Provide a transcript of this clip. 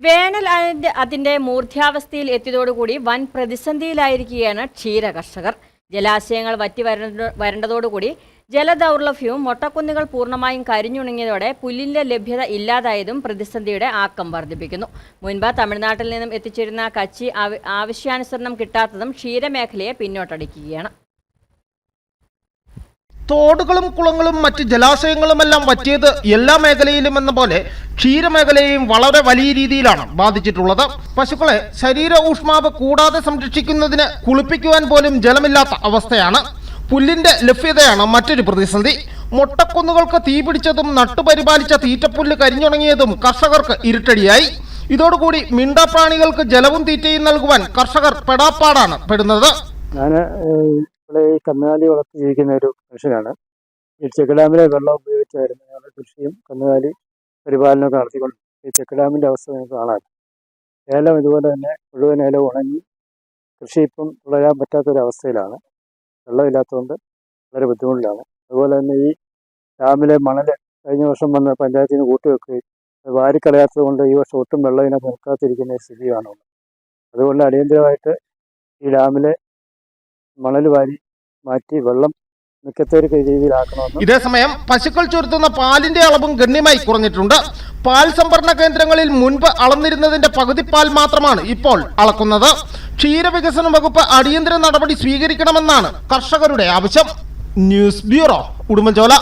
വേനൽ അതിന്റെ മൂർധ്യാവസ്ഥയിൽ എത്തിയതോടുകൂടി വൻ പ്രതിസന്ധിയിലായിരിക്കുകയാണ് ക്ഷീര കർഷകർ ജലാശയങ്ങൾ വറ്റി വരണ്ട വരേണ്ടതോടുകൂടി ജലദൗർലഭ്യവും മൊട്ടക്കുന്നുകൾ പൂർണമായും കരിഞ്ഞുണങ്ങിയതോടെ പുല്ലിന്റെ ലഭ്യത ഇല്ലാതായതും പ്രതിസന്ധിയുടെ ആക്കം വർദ്ധിപ്പിക്കുന്നു. മുൻപ് തമിഴ്നാട്ടിൽ നിന്നും എത്തിച്ചിരുന്ന കച്ചി ആവശ്യാനുസരണം കിട്ടാത്തതും ക്ഷീരമേഖലയെ പിന്നോട്ടടിക്കുകയാണ്. തോടുകളും കുളങ്ങളും മറ്റ് ജലാശയങ്ങളുമെല്ലാം വറ്റിയത് എല്ലാ മേഖലയിലും എന്ന പോലെ ക്ഷീരമേഖലയെയും വളരെ വലിയ രീതിയിലാണ് ബാധിച്ചിട്ടുള്ളത്. പശുക്കളെ ശരീര ഊഷ്മാവ് കൂടാതെ സംരക്ഷിക്കുന്നതിന് കുളിപ്പിക്കുവാൻ പോലും ജലമില്ലാത്ത അവസ്ഥയാണ്. പുല്ലിന്റെ ലഭ്യതയാണ് മറ്റൊരു പ്രതിസന്ധി. മൊട്ടക്കുന്നുകൾക്ക് തീപിടിച്ചതും നട്ടുപരിപാലിച്ച തീറ്റപ്പുല്ല് കരിഞ്ഞുണങ്ങിയതും കർഷകർക്ക് ഇരുട്ടടിയായി. ഇതോടുകൂടി മിണ്ടാപ്രാണികൾക്ക് ജലവും തീറ്റയും നൽകുവാൻ കർഷകർ പെടാപ്പാടാണ് പെടുന്നത്. ഞാൻ കന്നുകാലി വളർത്തി ജീവിക്കുന്ന ഒരു മനുഷ്യനാണ് ഈ ചെക്ക് ഡാമിലെ വെള്ളം ഉപയോഗിച്ചായിരുന്നു ഞങ്ങളുടെ കൃഷിയും കന്നുകാലി പരിപാലനമൊക്കെ നടത്തിക്കൊണ്ട് ഈ ചെക്ക് ഡാമിന്റെ അവസ്ഥ നിങ്ങൾക്ക് കാണാം ഏലം ഇതുപോലെ തന്നെ മുഴുവൻ ഏലം ഉണങ്ങി കൃഷി ഇപ്പം തുടരാൻ പറ്റാത്തൊരവസ്ഥയിലാണ്. വെള്ളമില്ലാത്തതുകൊണ്ട് വളരെ ബുദ്ധിമുട്ടിലാണ്. അതുപോലെ തന്നെ ഈ ഡാമിലെ മണൽ കഴിഞ്ഞ വർഷം വന്ന് പഞ്ചായത്തിൽ നിന്ന് കൂട്ടിവെക്കുകയും വാരിക്കളയാത്തത് കൊണ്ട് ഈ വർഷം ഒട്ടും വെള്ളം ഇതിനകത്ത് നിൽക്കാതിരിക്കുന്ന ഒരു സ്ഥിതിയാണ് ഉള്ളത്. അതുകൊണ്ട് അടിയന്തരമായിട്ട് ഈ ഡാമിലെ മണൽ വാരി മാറ്റി വെള്ളം ഇതേ രീതിയിലാക്കണമെന്ന്. ഇതേസമയം പശുക്കൾ ചുരുത്തുന്ന പാലിന്റെ അളവും ഗണ്യമായി കുറഞ്ഞിട്ടുണ്ട്. പാൽ സംഭരണ കേന്ദ്രങ്ങളിൽ മുൻപ് അളന്നിരുന്നതിന്റെ പകുതി പാൽ മാത്രമാണ് ഇപ്പോൾ അളക്കുന്നത്. ക്ഷീരവികസന വകുപ്പ് അടിയന്തര നടപടി സ്വീകരിക്കണമെന്നാണ് കർഷകരുടെ ആവശ്യം. News bureau Udumbanchola.